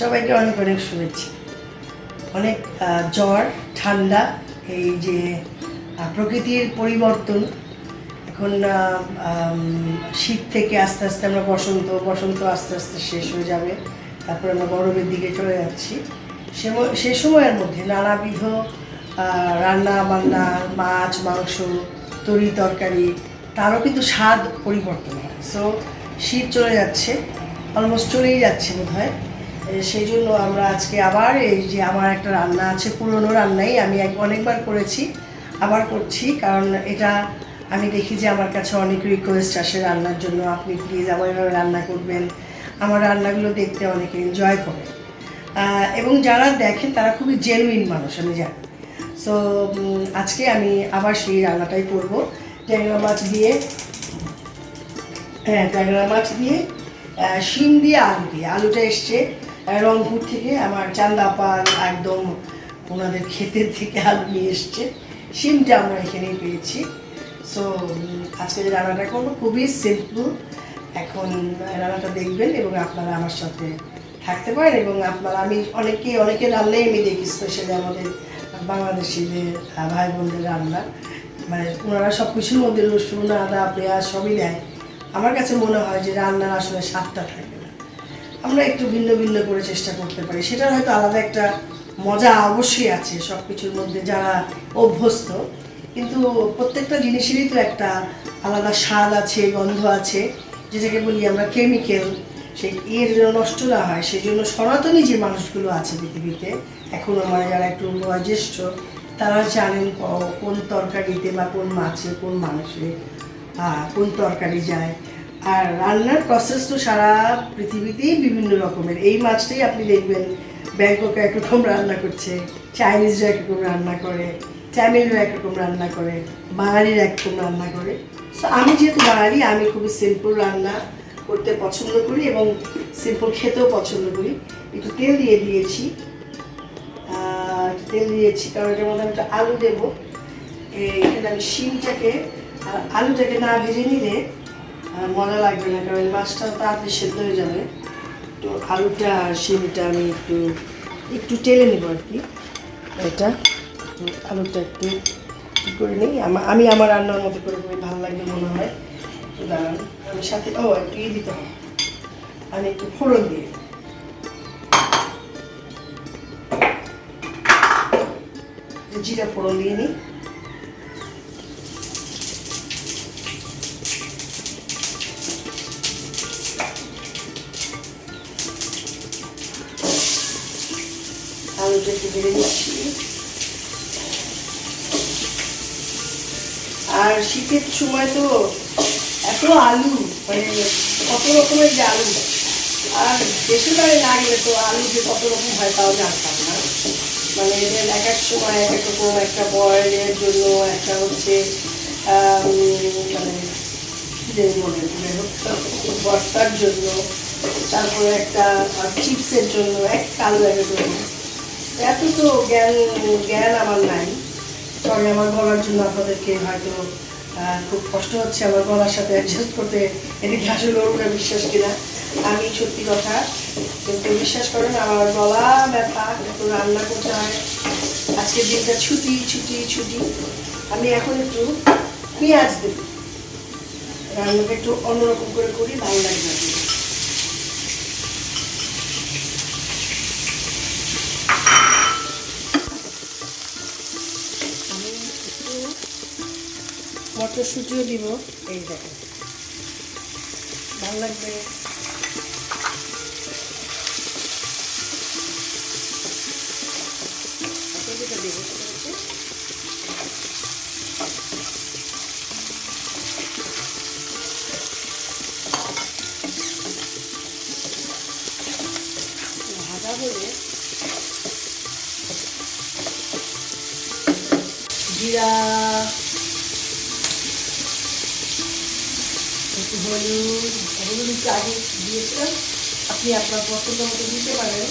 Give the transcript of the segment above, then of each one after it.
সবাইকে অনেক অনেক শুভেচ্ছা। অনেক জ্বর, ঠান্ডা, এই যে প্রকৃতির পরিবর্তন। এখন শীত থেকে আস্তে আস্তে আমরা বসন্ত বসন্ত আস্তে আস্তে শেষ হয়ে যাবে। তারপরে আমরা গরমের দিকে চলে যাচ্ছি। সে সময়ের মধ্যে নানাবিধ রান্না বান্না, মাছ, মাংস, তরি তরকারি, তারও কিন্তু স্বাদ পরিবর্তন হয়। সো শীত চলে যাচ্ছে অলমোস্ট চলেই যাচ্ছে বোধ হয় সেই জন্য আমরা আজকে আবার এই যে আমার একটা রান্না আছে, পুরনো রান্নাই আমি অনেকবার করেছি, আবার করছি, কারণ এটা আমি দেখি যে আমার কাছে অনেক রিকোয়েস্ট আসে রান্নার জন্য, আপনি প্লিজ আমার এভাবে রান্না করবেন। আমার রান্নাগুলো দেখতে অনেকে এনজয় করে। এবং যারা দেখেন তারা খুবই জেনুইন মানুষ, আমি জানি। সো আজকে আমি আবার সেই রান্নাটাই করব। ট্যাংরা মাছ দিয়ে হ্যাঁ ট্যাংরা মাছ দিয়ে শিম দিয়ে আলু দিয়ে। আলুটা এসছে রংপুর থেকে আমার চান্দাপাল একদম ওনাদের ক্ষেতের থেকে আলু নিয়ে এসছে। সিমটা আমরা এখানেই পেয়েছি। সো আজকে যে রান্নাটা করব খুবই সিম্পল এখন রান্নাটা দেখবেন এবং আপনারা আমার সাথে থাকতে পারেন এবং আপনারা, আমি অনেকে অনেকে রান্নাই আমি দেখি স্পেশালি আমাদের বাংলাদেশিদের ভাই বোনদের রান্না। মানে ওনারা সব কিছুর মধ্যে রসুন, আদা, পেঁয়াজ সবই দেয়। আমার কাছে মনে হয় যে রান্নার আসলে স্বাদটা থাকে। আমরা একটু ভিন্ন ভিন্ন করে চেষ্টা করতে পারি। সেটার হয়তো আলাদা একটা মজা অবশ্যই আছে সব কিছুর মধ্যে যারা অভ্যস্ত। কিন্তু প্রত্যেকটা জিনিসেরই তো একটা আলাদা স্বাদ আছে গন্ধ আছে। যেটাকে বলি আমরা কেমিক্যাল সেই এর যেন নষ্ট না হয় সেই জন্য সনাতনী যে মানুষগুলো আছে পৃথিবীতে এখনও মানে যারা একটু বয়োজ্যেষ্ঠ তারা জানেন কোন তরকারিতে বা কোন মাছে কোন আহ, কোন তরকারি যায়। আর রান্নার প্রসেস তো সারা পৃথিবীতেই বিভিন্ন রকমের। এই মাছটাই আপনি দেখবেন, ব্যাংককে একরকম রান্না করছে, চাইনিজরা একরকম রান্না করে, তামিলরা একরকম রান্না করে, বাঙালিরা একরকম রান্না করে। সো আমি যেহেতু বাঙালি, আমি খুবই সিম্পল রান্না করতে পছন্দ করি এবং সিম্পল খেতেও পছন্দ করি। একটু তেল দিয়ে দিয়েছি। তেল দিয়েছি, কারণ এটার মধ্যে আমি একটু আলু দেবো। এখানে আমি শিমটাকে আলুটাকে না ভেজে নিলে মজা লাগবে না, কারণ মাছটা তাড়াতাড়ি সেদ্ধ হয়ে যাবে। তো আলুটা আর শিমটা আমি একটু একটু টেলে নেব আর কি। এটা আলুটা একটু কী করে নিই। আমা- আমি আমার রান্নার মতো করে করে ভালো লাগবে মনে হয়। তো দাঁড়ান, আমি সাথে ও, একটু ইয়ে দিতে হবে। আমি একটু ফোড়ন দিয়ে। জিরা ফোড়ন দিয়ে নিই। আর শীতের সময় তো এত আলু মানে কত রকমের যে আলু। আর দেশের বাইরে না গেলে তো আলু যে কত রকম হয় তাও জানতাম না। মানে এদের এক এক সময় এক এক রকম একটা বয়েলের জন্য একটা হচ্ছে মানে বলে মানে জন্য, তারপরে একটা চিপসের জন্য, এক এক এক এত তো জ্ঞান জ্ঞান আমার নাই। তবে আমার বলার জন্য আপনাদেরকে হয়তো খুব কষ্ট হচ্ছে আমার গলার সাথে অ্যাডজাস্ট করতে। এদিকে আসলে ওরা বিশ্বাস কিনা? আমি সত্যি কথা কিন্তু বিশ্বাস করেন, আমার গলা ব্যথা একটু রান্না করতে হয়। আজকের দিনটা ছুটি ছুটি ছুটি। আমি এখন একটু পেঁয়াজ দেব। রান্নাটা একটু অন্যরকম করে করি, ভালো লাগবে আর মটরশুঁটিও দিব। এই দেখো ভালো লাগবে। হলুদ হলুদ একটু আগে দিয়েছিলাম। আপনি আপনার পছন্দ মতো দিতে পারেন।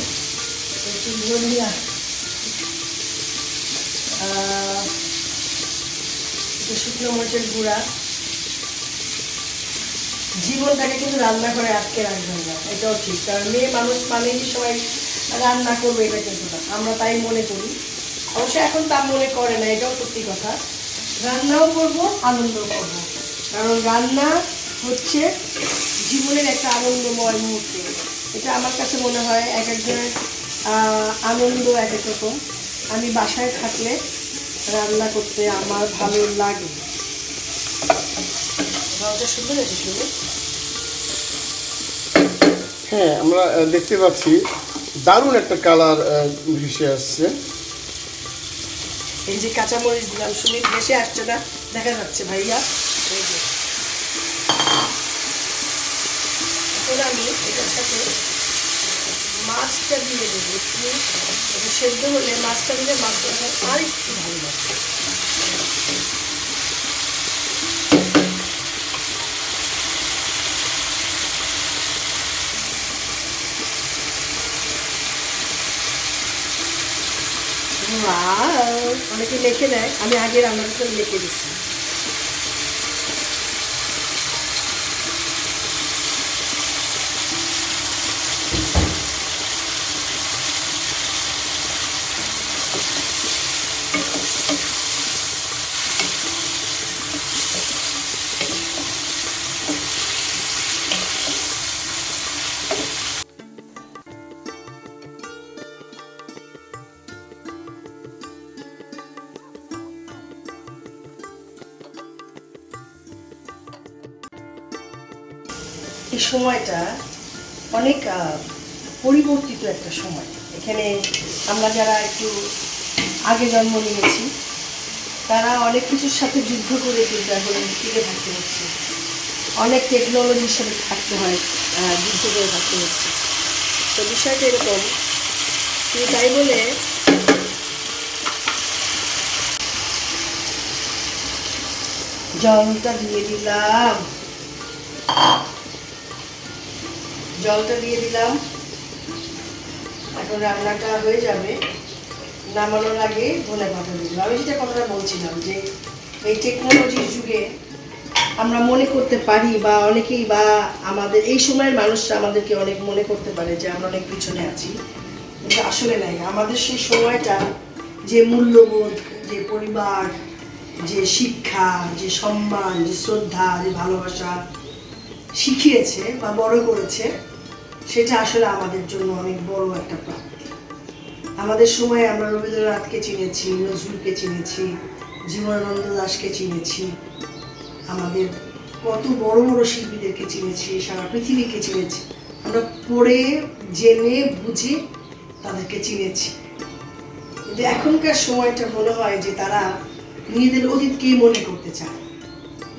একটু ধনিয়া। একটু শুকনো মরিচের গুঁড়া। জীবনটাকে কিন্তু রান্না করে আটকে রাখবেন না, এটাও ঠিক। কারণ মেয়ে মানুষ মানেই সবাই রান্না করব, এটা কিন্তু না। আমরা তাই মনে করি। অবশ্য এখন তা মনে করে না, এটাও সত্যি কথা। রান্নাও করব, আনন্দও করব। কারণ রান্না হচ্ছে জীবনের একটা আনন্দময় মুহূর্ত। এটা আমার কাছে মনে হয় এক একজনের আনন্দ এক এক রকম। আমি বাসায় থাকলে রান্না করতে আমার ভালো লাগে। হ্যাঁ আমরা দেখতে পাচ্ছি দারুণ একটা কালার ভেসে আসছে। এই যে কাঁচামরিচ দিলাম সুমিত ভেসে আসছে না? দেখা যাচ্ছে ভাইয়া। আমি এটার মাছটা দিয়ে দেবো একটু এটা সেদ্ধ হলে মাছটা দিলে মাছটা আর একটু ভালো লাগবে অনেকে মেখে দেয় আমি আগে রান্নার মেখে দিচ্ছি। এই সময়টা অনেক পরিবর্তিত একটা সময়। এখানে আমরা যারা একটু আগে জন্ম নিয়েছি, তারা অনেক কিছুর সাথে যুদ্ধ করে কিন্তু এখন টিকে থাকতে হচ্ছে। অনেক টেকনোলজির সাথে থাকতে হয় যুদ্ধ করে থাকতে হচ্ছে। তো বিষয়টা এরকম কিন্তু তাই বলে জলটা দিয়ে দিলাম। জলটা দিয়ে দিলাম। এখন রান্নাটা হয়ে যাবে। নামানোর আগে ধনে পাতা দিলাম। আমি যেটা কথাটা বলছিলাম যে, এই টেকনোলজির যুগে আমরা মনে করতে পারি বা অনেকেই বা আমাদের, এই সময়ের মানুষরা আমাদেরকে অনেক মনে করতে পারে যে আমরা অনেক পিছনে আছি। কিন্তু আসলে নাই। আমাদের সেই সময়টা যে মূল্যবোধ, যে পরিবার, যে শিক্ষা, যে সম্মান, যে শ্রদ্ধা, যে ভালোবাসা শিখিয়েছে বা বড় করেছে সেটা আসলে আমাদের জন্য অনেক বড় একটা প্রাপ্তি। আমাদের সময় আমরা রবীন্দ্রনাথকে চিনেছি, নজরুলকে চিনেছি, জীবনানন্দ দাশকে চিনেছি। আমাদের কত বড় বড় শিল্পীদেরকে চিনেছি, সারা পৃথিবীকে চিনেছি। আমরা পড়ে, জেনে, বুঝে তাদেরকে চিনেছি। কিন্তু এখনকার সময়টা মনে হয় যে তারা নিজেদের অতীতকেই মনে করতে চায়।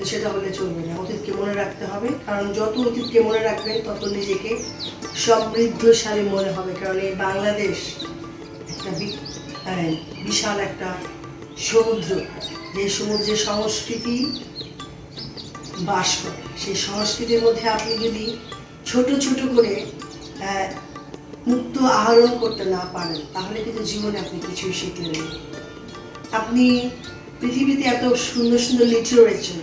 সেটা হলে চলবে না। অতীতকে মনে রাখতে হবে। কারণ যত অতীতকে মনে রাখবেন, তত নিজেকে সমৃদ্ধশালী মনে হবে, কারণ এই বাংলাদেশ একটা মানে বিশাল একটা সমুদ্র। যে সমুদ্রে সংস্কৃতি বাস করে, সেই সংস্কৃতির মধ্যে আপনি যদি ছোট ছোট করে মুক্ত আহরণ করতে না পারেন, তাহলে কিন্তু জীবনে আপনি কিছুই শিখলেন আপনি পৃথিবীতে এত সুন্দর সুন্দর লিটারেচার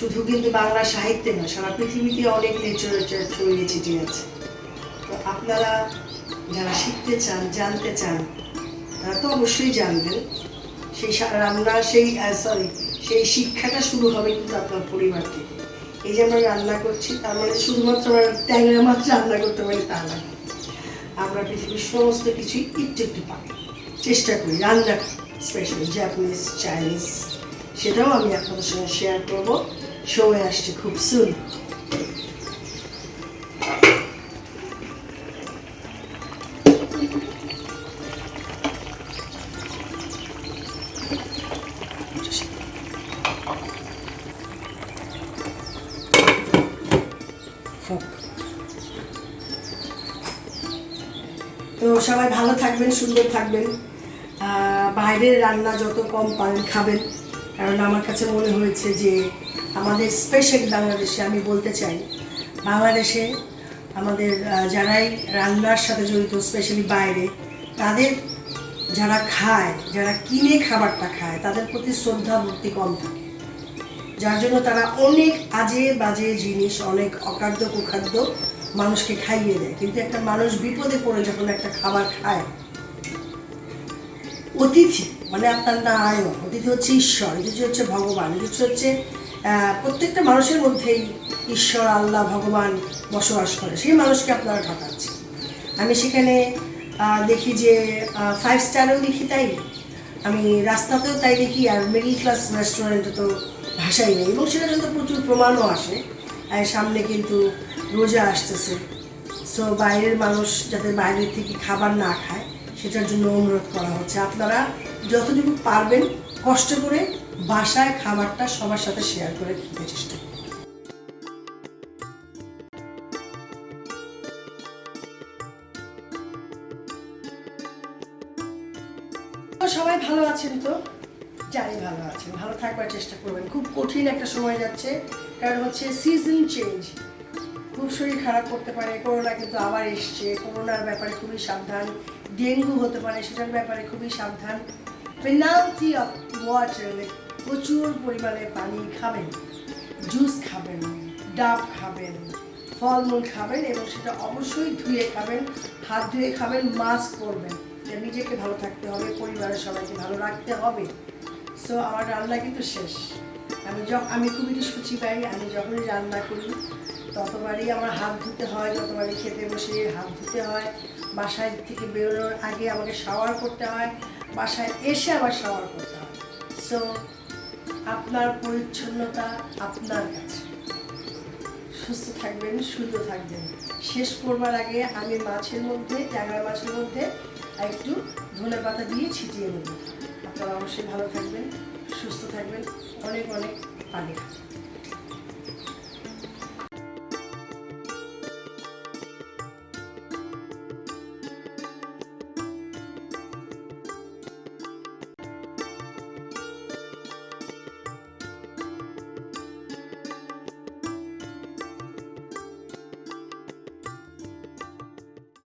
শুধু কিন্তু বাংলা সাহিত্যে না সারা পৃথিবীতে অনেক লিটারেচার ছড়িয়ে ছিটিয়ে আছে। তো আপনারা যারা শিখতে চান, জানতে চান, তারা তো অবশ্যই জানবেন। সেই রান্না, সেই সরি সেই শিক্ষাটা শুরু হবে কিন্তু আপনার পরিবার থেকে। এই যে আমরা রান্না করছি, তার মানে শুধুমাত্র আমরা ট্যাংরা মাছ রান্না করতে পারি তা না। আমরা পৃথিবীর সমস্ত কিছুই একটু একটু পাই। চেষ্টা করি, রান্না স্পেশাল জাপানিজ চাইনিজ সেটাও আমি আপনাদের সঙ্গে শেয়ার করব। সময় আসছে খুব সুন তো সবাই ভালো থাকবেন সুন্দর থাকবেন। আহ, বাইরের রান্না যত কম পারেন খাবেন। কারণ আমার কাছে মনে হয়েছে যে আমাদের স্পেশাল বাংলাদেশে আমি বলতে চাই, বাংলাদেশে আমাদের যারাই রান্নার সাথে জড়িত স্পেশালি বাইরে, তাদের যারা খায়, যারা কিনে খাবারটা খায়, তাদের প্রতি শ্রদ্ধা ভক্তি কম থাকে। যার জন্য তারা অনেক আজে বাজে জিনিস, অনেক অখাদ্য কুখাদ্য মানুষকে খাইয়ে দেয়। কিন্তু একটা মানুষ বিপদে পড়ে যখন একটা খাবার খায়, অতিথি মানে আপনার না আয়ন, অতিথি হচ্ছে ঈশ্বর, অতিথি হচ্ছে ভগবান, অতিথি হচ্ছে প্রত্যেকটা মানুষের মধ্যেই ঈশ্বর, আল্লাহ, ভগবান বসবাস করে। সেই মানুষকে আপনারা ঠকাচ্ছেন। আমি সেখানে দেখি যে ফাইভ স্টারেও দেখি তাই। আমি রাস্তাতেও তাই দেখি আর মিডল ক্লাস রেস্টুরেন্টে তো ভাষাই নেই এবং সেটা কিন্তু প্রচুর প্রমাণও আসে। আর সামনে কিন্তু রোজা আসতেছে। সো বাইরের মানুষ যাতে বাইরের থেকে খাবার না খায়, সেটার জন্য অনুরোধ করা হচ্ছে। আপনারা যতটুকু পারবেন কষ্ট করে বাসায় খাবারটা সবার সাথে শেয়ার করে খেতে চেষ্টা। সবাই ভালো আছেন তো? জানি ভালো আছেন, ভালো থাকবার চেষ্টা করবেন। খুব কঠিন একটা সময় যাচ্ছে, কারণ হচ্ছে সিজন চেঞ্জ খুব শরীর খারাপ করতে পারে করোনা কিন্তু আবার এসছে। করোনার ব্যাপারে খুবই সাবধান, ডেঙ্গু হতে পারে, সেটার ব্যাপারে খুবই সাবধান। পেনাল্টি অফ ওয়াটার প্রচুর পরিমাণে পানি খাবেন জুস খাবেন, ডাব খাবেন, ফলমূল খাবেন এবং সেটা অবশ্যই ধুয়ে খাবেন, হাত ধুয়ে খাবেন মাস্ক পরবেন। নিজেকে ভালো থাকতে হবে, পরিবারের সবাইকে ভালো রাখতে হবে। সো আমার রান্না কিন্তু শেষ। আমি যখন আমি খুবই সুচি পাই, আমি যখনই রান্না করি, ততবারই আমার হাত ধুতে হয় যতবারই খেতে বসে হাত ধুতে হয়। বাসায় থেকে বেরোনোর আগে আমাকে শাওয়ার করতে হয়, বাসায় এসে আবার শাওয়ার করতে হয়। সো আপনার পরিচ্ছন্নতা আপনার কাছে। সুস্থ থাকবেন সুস্থ থাকবেন। শেষ করবার আগে আমি মাছের মধ্যে, ট্যাংরা মাছের মধ্যে একটু ধনে পাতা দিয়ে ছিটিয়ে নেব। আপনারা অবশ্যই ভালো থাকবেন, সুস্থ থাকবেন। অনেক অনেক পানি